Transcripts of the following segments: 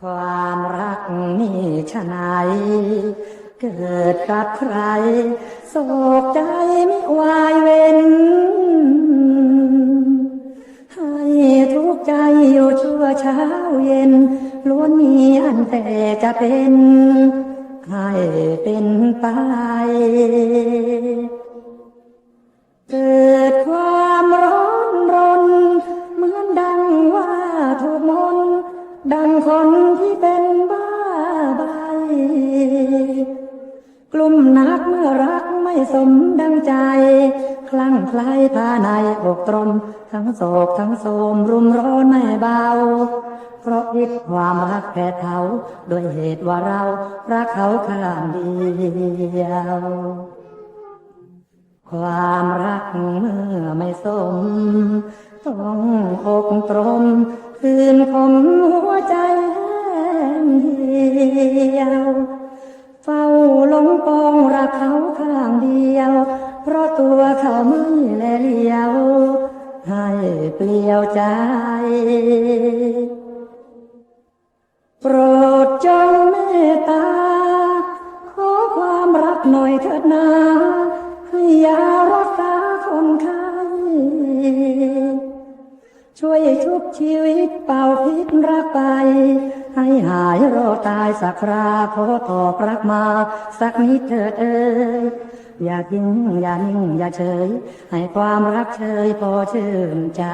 ความรักนี่ชะไหนเกิดกับใครโศกใจไม่วายเว้น ให้ทุกใจอยู่ชั่วเช้าเย็น ล้วนมีอันแต่จะเป็น ให้เป็นไปเกิด เป็นบ้าใบกลุ่มนักเมื่อรักไม่สมดังใจ คลั่งไคล้ภายในอกตรม ทั้งโศกทั้งโสมรุมร้อนไม่เบา เพราะพิษความรักแพ้เขาด้วยเหตุว่าเรารักเขาข้างเดียวความรักเมื่อไม่สม ต้องอกตรม คืนคมหัวใจ ยว เฝ้าหลงปองรักเขาข้างเดียว เพราะตัวเขาไม่แลเลียว ให้เปลี่ยวใจ ช่วยชุบชีวิตเป่าพิษรักไป ให้หายโรคตายสักคราขอตอบรักมา สักนิดเถิดเอ่ยอย่าทิ้งอย่านิ่งอย่าเฉย ให้ความรักเชยพอชื่นใจ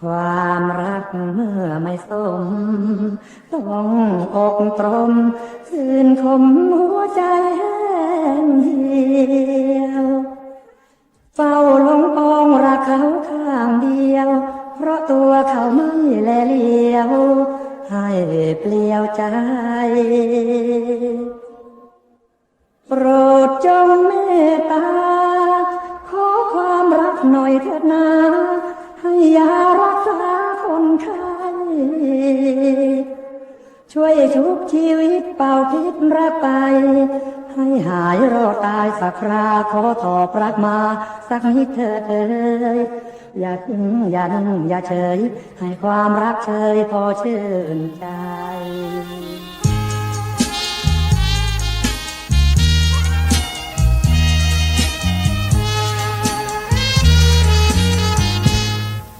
ความรักเมื่อไม่สม ต้องอกตรมคืนคมหัวใจแห้งเหี่ยว เฝ้าลงปองรักเขาข้างเดียว เพราะตัวเขาไม่แลเลียว ให้เปลี่ยวใจ โปรดจงเมตตา ขอความรักหน่อยเถิดนาให้ยา ช่วยชุบชีวิตเป่าพิษรักไป ให้หายรคตายสักคราขอตอบรักมา สักนิดเถิดเอยอย่าทิ้งอย่านิ่งอย่าเฉย ให้ความรักเชยพอชื่นใจ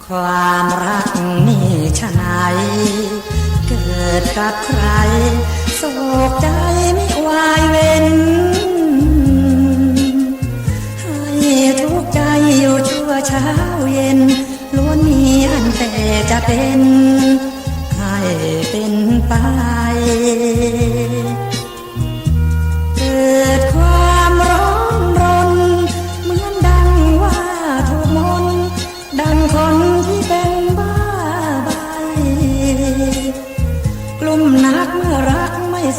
ความรักนี่ชะไหน ดกับใครโศกใจไม่วายเว้น ให้ทุกใจอยู่ชั่วเช้าเย็น ล้วนมีอันแต่จะเป็น ให้เป็นไป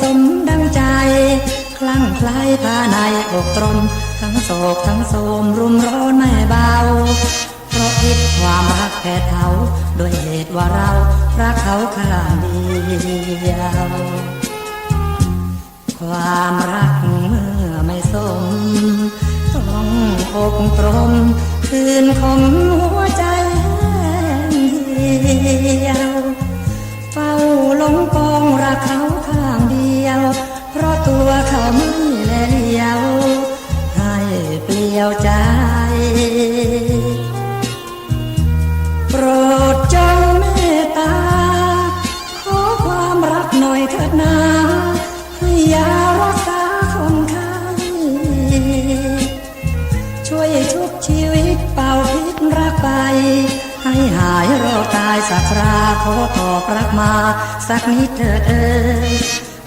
สมดังใจ คลั่งคล้ภายในอกตรม ทั้งโศกทั้งโสมรุมร้อนไม่เบา เพราะพิษความรักแพ้เขาด้วยเหตุว่าเรารักเขาข้างเดียว ความรักเมื่อไม่สม ต้องอกตรมคืนคม ขอตอบรักมา สักนิดเถิดเอ่ย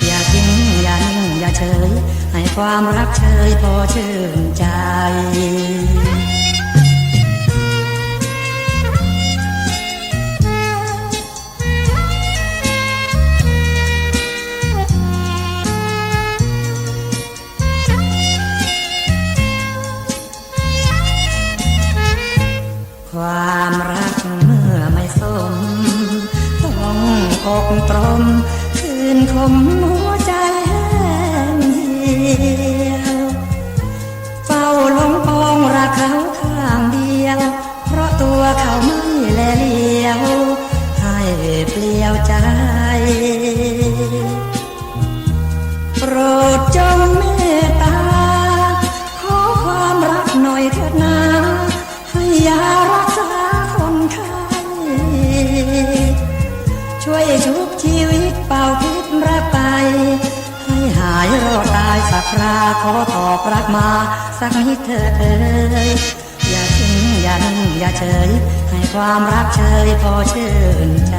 อย่าทิ้งอย่านิ่งอย่าเฉย ให้ความรักเชยพอชื่นใจ อกตรมคืนคมหัวใจแห้งเหี่ยวเฝ้าลงปองรักเขาข้างเดียว เพราะตัวเขาไม่แลเลียว ให้เปลี่ยวใจ โปรดจง สักคราขอตอบรักมา สักนิดเธอเอ่ยอย่าทิ้งอย่านิ่งอย่าเฉย ให้ความรักเชยพอชื่นใจ